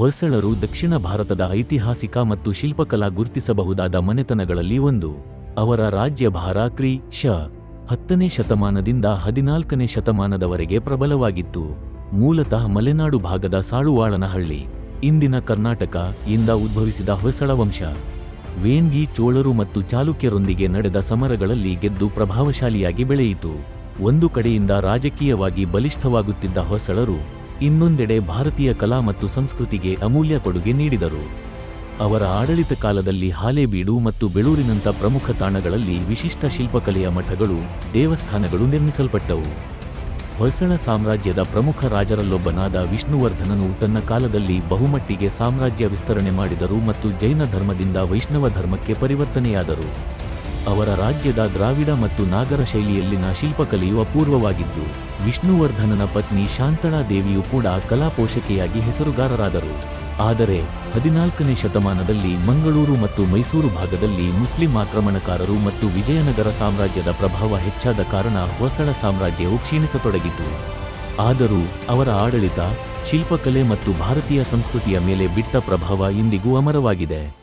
ಹೊಯ್ಸಳರು ದಕ್ಷಿಣ ಭಾರತದ ಐತಿಹಾಸಿಕ ಮತ್ತು ಶಿಲ್ಪಕಲಾ ಗುರುತಿಸಬಹುದಾದ ಮನೆತನಗಳಲ್ಲಿ ಒಂದು. ಅವರ ರಾಜ್ಯಭಾರ ಕ್ರಿ ಶ. ಹತ್ತನೇ ಶತಮಾನದಿಂದ ಹದಿನಾಲ್ಕನೇ ಶತಮಾನದವರೆಗೆ ಪ್ರಬಲವಾಗಿತ್ತು. ಮೂಲತಃ ಮಲೆನಾಡು ಭಾಗದ ಸಾಳುವಾಳನಹಳ್ಳಿ. ಇಂದಿನ ಕರ್ನಾಟಕ ಇಂದ ಉದ್ಭವಿಸಿದ ಹೊಯ್ಸಳ ವಂಶ. ವೇಣ್ಗಿ, ಚೋಳರು ಮತ್ತು ಚಾಲುಕ್ಯರೊಂದಿಗೆ ನಡೆದ ಸಮರಗಳಲ್ಲಿ ಗೆದ್ದು ಪ್ರಭಾವಶಾಲಿಯಾಗಿ ಬೆಳೆಯಿತು. ಒಂದು ಕಡೆಯಿಂದ ರಾಜಕೀಯವಾಗಿ ಬಲಿಷ್ಠವಾಗುತ್ತಿದ್ದ ಹೊಯ್ಸಳರು ಇನ್ನೊಂದೆಡೆ ಭಾರತೀಯ ಕಲಾ ಮತ್ತು ಸಂಸ್ಕೃತಿಗೆ ಅಮೂಲ್ಯ ಕೊಡುಗೆ ನೀಡಿದರು. ಅವರ ಆಡಳಿತ ಕಾಲದಲ್ಲಿ ಹಾಲೇಬೀಡು ಮತ್ತು ಬೆಳೂರಿನಂಥ ಪ್ರಮುಖ ತಾಣಗಳಲ್ಲಿ ವಿಶಿಷ್ಟ ಶಿಲ್ಪಕಲೆಯ ಮಠಗಳು, ದೇವಸ್ಥಾನಗಳು ನಿರ್ಮಿಸಲ್ಪಟ್ಟವು. ಹೊಯ್ಸಳ ಸಾಮ್ರಾಜ್ಯದ ಪ್ರಮುಖ ರಾಜರಲ್ಲೊಬ್ಬನಾದ ವಿಷ್ಣುವರ್ಧನನು ತನ್ನ ಕಾಲದಲ್ಲಿ ಬಹುಮಟ್ಟಿಗೆ ಸಾಮ್ರಾಜ್ಯ ವಿಸ್ತರಣೆ ಮಾಡಿದರು ಮತ್ತು ಜೈನ ಧರ್ಮದಿಂದ ವೈಷ್ಣವ ಧರ್ಮಕ್ಕೆ ಪರಿವರ್ತನೆಯಾದರು. ಅವರ ರಾಜ್ಯದ ದ್ರಾವಿಡ ಮತ್ತು ನಾಗರ ಶೈಲಿಯಲ್ಲಿನ ಶಿಲ್ಪಕಲೆಯು ಅಪೂರ್ವವಾಗಿದ್ದು, ವಿಷ್ಣುವರ್ಧನನ ಪತ್ನಿ ಶಾಂತಳಾ ದೇವಿಯು ಕೂಡ ಕಲಾಪೋಷಕಿಯಾಗಿ ಹೆಸರುಗಾರರಾದರು. ಆದರೆ, ಹದಿನಾಲ್ಕನೇ ಶತಮಾನದಲ್ಲಿ ಮಂಗಳೂರು ಮತ್ತು ಮೈಸೂರು ಭಾಗದಲ್ಲಿ ಮುಸ್ಲಿಂ ಆಕ್ರಮಣಕಾರರು ಮತ್ತು ವಿಜಯನಗರ ಸಾಮ್ರಾಜ್ಯದ ಪ್ರಭಾವ ಹೆಚ್ಚಾದ ಕಾರಣ ಹೊಸಳ ಸಾಮ್ರಾಜ್ಯವು ಕ್ಷೀಣಿಸತೊಡಗಿತು. ಆದರೂ, ಅವರ ಆಡಳಿತ, ಶಿಲ್ಪಕಲೆ ಮತ್ತು ಭಾರತೀಯ ಸಂಸ್ಕೃತಿಯ ಮೇಲೆ ಬಿಟ್ಟ ಪ್ರಭಾವ ಇಂದಿಗೂ ಅಮರವಾಗಿದೆ.